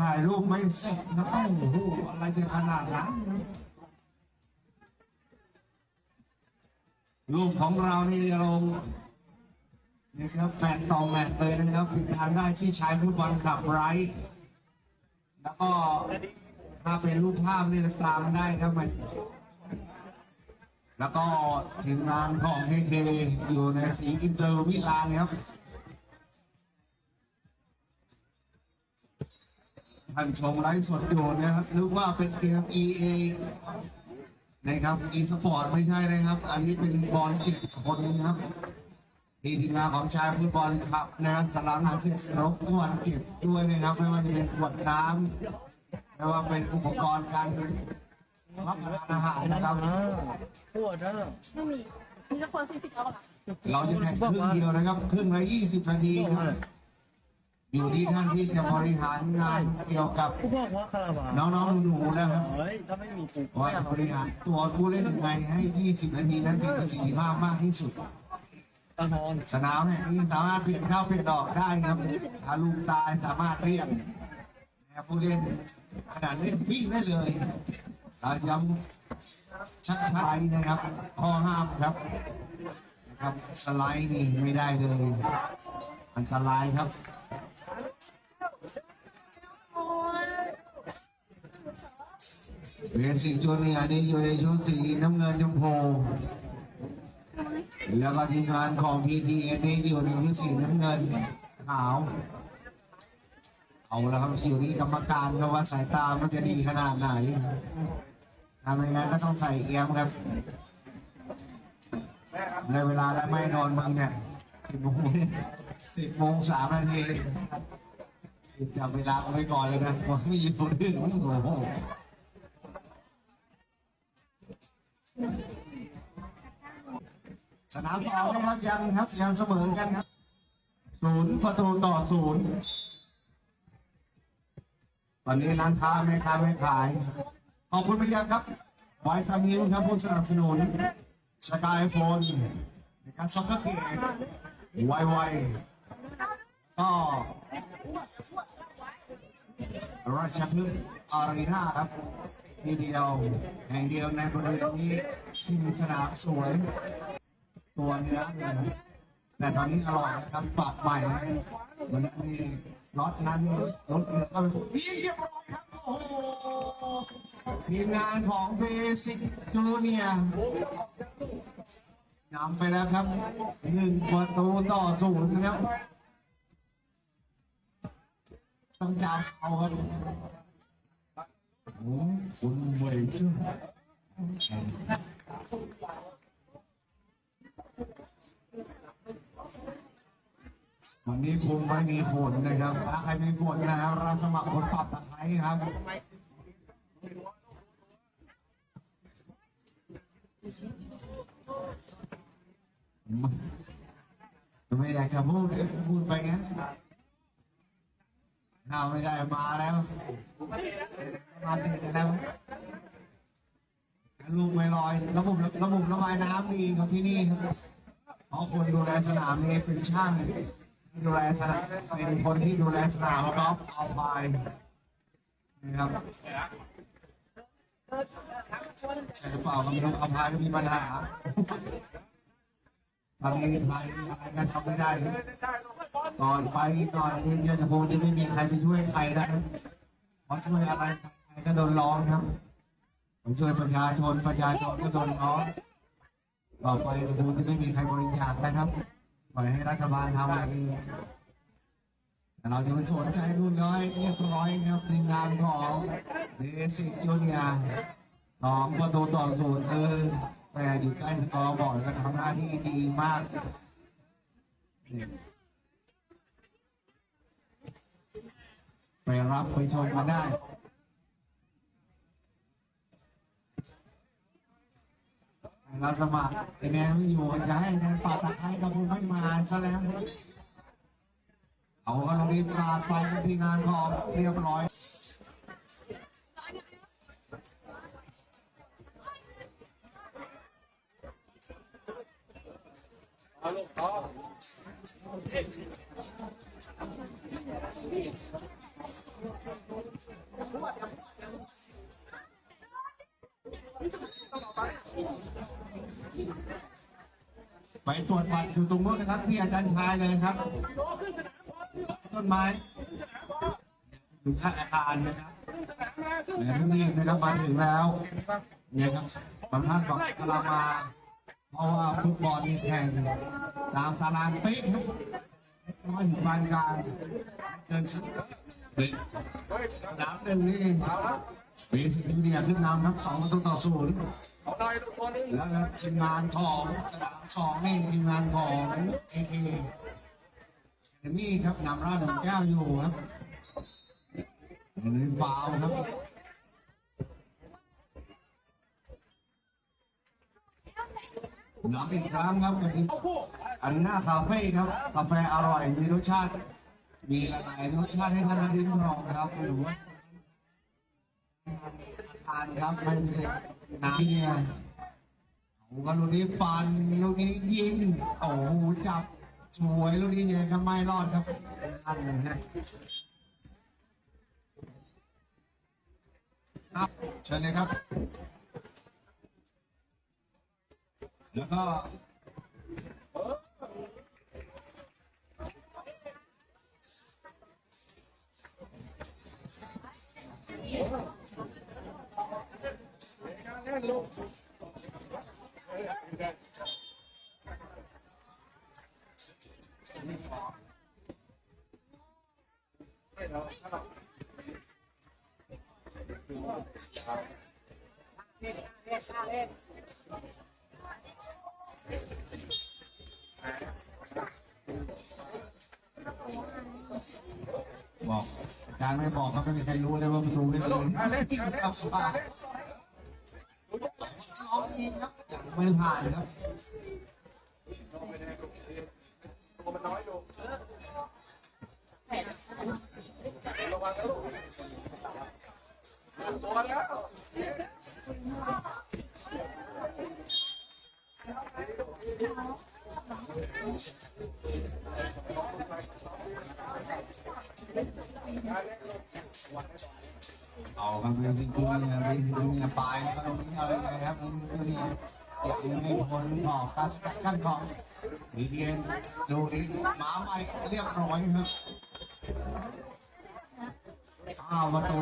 ถ่ายรูปไม่เสร็จนะโอ้โหอะไรจะขนาดนั้น รูปของเรานี่ลงนี่ครับแมตต์ต่อแมตต์เลยนะครับติดตามได้ที่ชายฟุตบอลขับไรท์แล้วก็ถ้าเป็นรูปภาพนี่ตามได้ครับมันแล้วก็ทีมงานของเฮเคอยู่ในสีอินเตอร์มิลานครับ ท่านชมไลฟ์สดอยู่นะครับนึกว่าเป็นเกม EA นะครับ e สปอร์ตไม่ใช่นะครับ อันนี้เป็นบอลเจ็ดคนนะครับทีทีมงานของชายฟุตบอลครับนะครับสลามหาเสร็จรบกวนเก็บด้วยนะครับ ไม่ว่าจะเป็นขวดน้ำไม่ว่าเป็นอุปกรณ์การรับประทานอาหารนะครับปวดนะไม่มีมีละคนสี่สิบแล้วเหรอเราจะแข่งครึ่งเดียวนะครับครึ่งละ20นาทีครับ อยู่ที่ท่านที่จะบริหารงานเกี่ยวกับผู้บอกว่าคาราบาวน้องๆหนูๆนะครับเฮ้ยถ้าไม่มีปุ๊บว่าบริหารตัวผู้เล่นยังไงให้ 20 นาทีนั้นเป็นประสิทธิภาพมากที่สุดตาทอนสนามแห่งนี้สามารถเปลี่ยนเข้าเปลี่ยนออกได้ครับถ้าลูกตายสามารถเรียกนะครับผู้เล่นขนาดเล่นวิ่งได้เลยเราย้ำชักไทยนะครับ ข้อห้ามครับนะครับ สไลด์นี่ไม่ได้เลย อันตรายครับ เรียนสีจูเนียร์นี่อยู่ในชุดสีน้ำเงินชมพูแล้วก็ทีมงานของ PTA นี่อยู่ในชุดสีน้ำเงินขาว เอาล้วครับอยู่ที่กรรมการครับว่าสายตามันจะดีขนาดไหนทำยังไงก็ต้องใส่เอียมครับในเวลาและไม่นอนมึงเนี่ยสิบโมงสิบโมงสามนาทีจับเวลาไว้ก่อนเลยนะไม่ยินคนอื่นโอ้โห สนามต่อครับยังครับยังเสมอกันครับศูนย์ประตูต่อศูนย์ตอนนี้ร้านค้าแม่ค้าไม่ขาย ขอบคุณไปยังครับไวทามินครับผู้สนับสนุนสกายโฟนในการซ็อกเกอร์เกตไวไวก็ราชพฤกษ์อารีนาครับ ที่เดียวแห่งเดียวในบริเวณนี้ที่มีสนามสวย ตัวเนื้อเนี่ยแต่ตอนนี้อร่อยนะครับปรับใหม่นะเหมือนมีรถนั้นรถเรือก็เป็นนี่เรียบร้อยครับโอ้โหทีมงานของเบสิกจูเนียนำไปแล้วครับหนึ่งประตูต่อศูนย์นะครับต้องจำเอาครับ โอ้คุณเวเจอร์วันนี้คงไม่มีฝนนะครับถ้าใครมีฝนนะครับรับสมัครคนปรับตะไคร้ครับไม่อยากจะพูดพูดไปงั้น ข้าไม่ได้มาแล้วมาถึงแล้วลูกไม่ลอยระบบระบบระบายน้ำดีครับที่นี่ครับเพราะคนดูแลสนามนี่เป็นช่างดูแลสนามเป็นคนที่ดูแลสนามกอล์ฟเอาไปนะครับใช่หรือเปล่าก็ไม่รู้เอาพายมีปัญหา ตอนนี้ไทยอะไรกันทำไม่ได้ก่อนไปนิดหน่อยนี่ยันโพนี่ไม่มีใครไปช่วยใครได้เพราะช่วยอะไรใครก็โดนร้องครับ ผมช่วยประชาชนประชาชนก็โดนร้อนต่อไปดูจะไม่มีใครบริจาคนะครับปล่อยให้รัฐบาลทำเองแต่เราจะไม่สนใจรุ่นน้อยเรียบร้อยครับในงานของเดซิจูเนียสองประตูต่อศูนย์เออ แต่อยู่ใกล้สกอบอร์ดก็ทำหน้าที่ดีมากไปรับไปชมกันได้เราสมัครไอแมนไม่อยู่จะให้แมนปาตะไคร้กับคุณไม่มาซะแล้วเอาก็รีบพาไปที่งานของเรียบร้อย ไปตรวจบัตรอยู่ตรงนู้นนะครับพี่อาจารย์ชายเลยครับ ต้นไม้ถึงข้างอาคารนะครับเดี๋ยวเรียนะครับมาถึงแล้วเนี่ยครับบางท่านบอกกำลังมา เพราะว่าฟุตบอลนี่แข่งตามตารางเป๊ะครับไม่ถึงวันการเกินสิบสนามหนึ่งนี่เบสิกอินเดียขึ้นนำครับสองประตูต่อศูนย์เอาหน่อยทุกคนนี่แล้วก็ทีมงานของสนามสองนี่ทีมงานของเอเคเดมี่ครับนำร่าหนึ่งแก้วอยู่ครับหนึ่งฟาวล์ครับ น้ำอีกครั้งครับวันนี้อารีนาคาเฟ่ครับ กาแฟอร่อยมีรสชาติ มีหลายรสชาติให้ท่านได้ลิ้มลองครับหรือว่าทานครับมันเป็นน้ำเนี่ยโอ้ก็ลูกนี้ฟันลูกนี้ยิงโอ้โหจับสวยลูกนี้เนี่ยครับไม่รอดครับอันเลยฮะครับเชิญเลยครับ แล้วก็แน่นลูก บอกอาจารย์ไม่บอกครับไม่มีใครรู้เลยว่าประตูนี่เลยครับว่าสองครับยังไม่ผ่านครับมันน้อยอยู่ระวังนะลูกตัวแล้ว เอาครับเป็นจริงๆเนี่ยเป็นจริงๆเนี่ยปลายแล้วตรงนี้เอายังไงครับตรงนี้ยังไม่พ้นออกการสกัดกั้นของมีเพียงดูนี้หมาใหม่เรียบร้อยครับอ้าวประตู